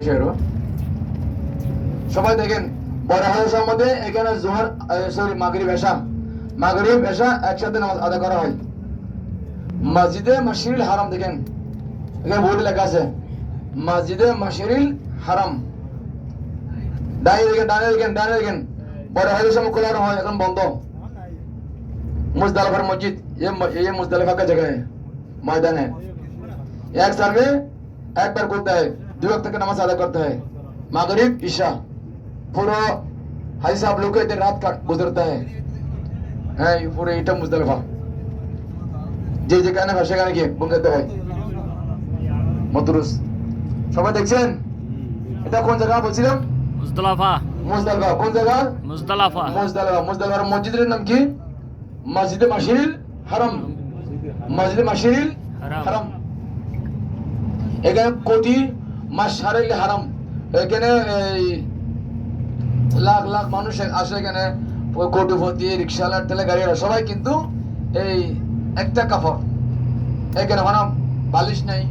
শেরো। সবাই দেখেন বড় হাদিসের মধ্যে এখানে জোহর সরি মাগরিব এশা মাগরিব এশা একসাথে নামাজ আদায় করা হয় মসজিদে মাসিরিল হারাম দেখেন এখানে বোর্ডে লেখা আছে মসজিদে মাসিরিল হারাম ডানে দেখেন ডানে দেখেন ডানে দেখেন বড় হাদিসের মুখ খোলা হয় এখন বন্ধ मुजदलफर मस्जिद ये ये मुजदलफा का जगह है मैदान है एक साल में एक बार करता है दो वक्त का नमाज अदा करता है मगरिब ईशा पूरा हाजी साहब लोग इधर रात का गुजरता है হ্যাঁ এই পুরো এটা মুজদালিফা যে যেখানে ভাষা সেখানে গিয়ে বুঝতে হয় মদরুস সবাই দেখছেন এটা কোন জায়গা বলছিলাম মুজদলাফা মুজদালিফা কোন জায়গা মুজদলাফা মুজদালিফা মুজদালিফার মসজিদের নাম কি মসজিদে মাসিরিল হারাম মসজিদে মাসিরিল হারাম। হারাম এখানে কোটি মাসারিল হারাম। এখানে এই লাখ লাখ মানুষ আসে এখানে, কোটিপতি, রিক্সাওয়ালার তেলে গাড়িওয়ালা সবাই কিন্তু এই একটা কাপড় এখানে হারাম, বালিশ নাই।